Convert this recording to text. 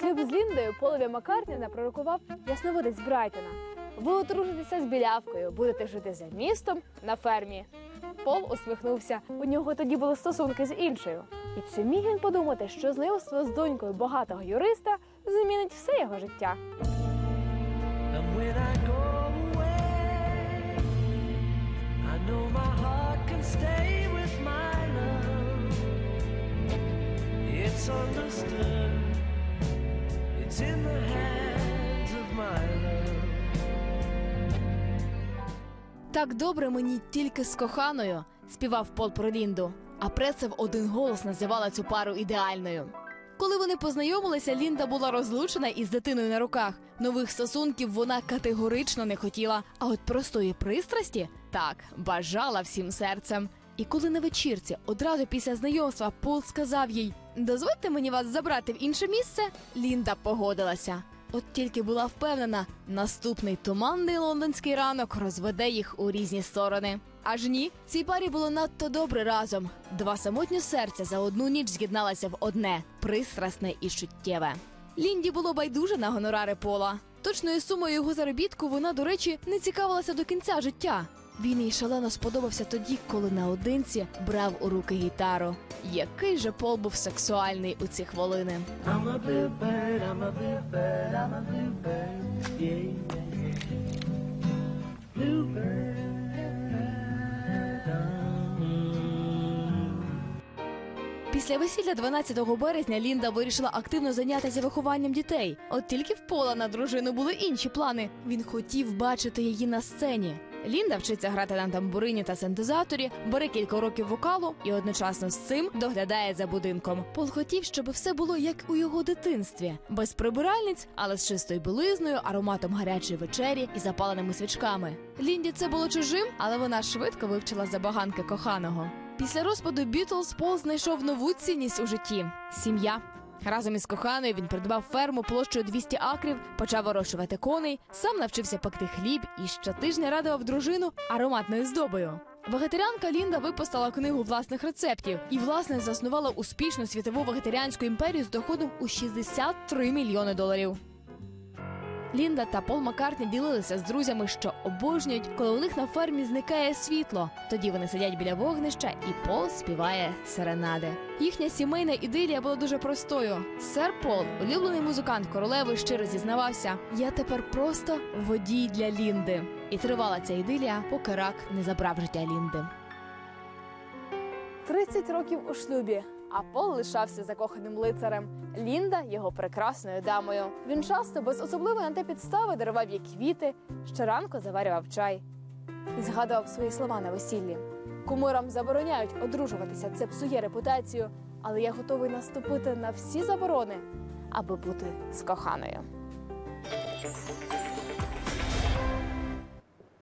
шлюб з Ліндою Полові Маккартні напророкував ясновидець Брайтона. Ви одружитеся з білявкою, будете жити за містом на фермі. Пол усміхнувся. У нього тоді були стосунки з іншою. І чи міг він подумати, що знайомство з донькою багатого юриста змінить все його життя? Understood, it's. Так добре мені тільки з коханою, співав Пол про Лінду. А преса в один голос називала цю пару ідеальною. Коли вони познайомилися, Лінда була розлучена із дитиною на руках. Нових стосунків вона категорично не хотіла. А от простої пристрасті так бажала всім серцем. І коли на вечірці, одразу після знайомства, Пол сказав їй: Дозвольте мені вас забрати в інше місце, Лінда погодилася. От тільки була впевнена, наступний туманний лондонський ранок розведе їх у різні сторони. Аж ні, цій парі було надто добре разом. Два самотні серця за одну ніч з'єдналися в одне пристрасне і чуттєве. Лінді було байдуже на гонорари пола. Точною сумою його заробітку вона, до речі, не цікавилася до кінця життя. Він їй шалено сподобався тоді, коли наодинці брав у руки гітару. Який же пол був сексуальний у ці хвилини. Після весілля 12 березня Лінда вирішила активно зайнятися вихованням дітей. От тільки в пола на дружину були інші плани. Він хотів бачити її на сцені. Лінда вчиться грати на тамбурині та синтезаторі, бере кілька років вокалу і одночасно з цим доглядає за будинком. Пол хотів, щоб все було як у його дитинстві, без прибиральниць, але з чистою білизною, ароматом гарячої вечері і запаленими свічками. Лінді це було чужим, але вона швидко вивчила забаганки коханого. Після розпаду Бітлз Пол знайшов нову цінність у житті сім'я. Разом із коханою він придбав ферму площею 200 акрів, почав вирощувати коней, сам навчився пекти хліб і щотижня радував дружину ароматною здобою. Вегетаріанка Лінда випустила книгу власних рецептів і, власне, заснувала успішну світову вегетаріанську імперію з доходом у 63 мільйони доларів. Лінда та Пол Маккартні ділилися з друзями, що обожнюють, коли у них на фермі зникає світло. Тоді вони сидять біля вогнища, і Пол співає серенади. Їхня сімейна ідилія була дуже простою. Сер Пол, улюблений музикант королеви, щиро зізнавався: я тепер просто водій для Лінди. І тривала ця ідилія, поки рак не забрав життя Лінди. 30 років у шлюбі, а Пол лишався закоханим лицарем. Лінда його прекрасною дамою. Він часто без особливої на те підстави дарував їй квіти, щоранку заварював чай і згадував свої слова на весіллі. Кумирам забороняють одружуватися, це псує репутацію, але я готовий наступити на всі заборони, аби бути з коханою.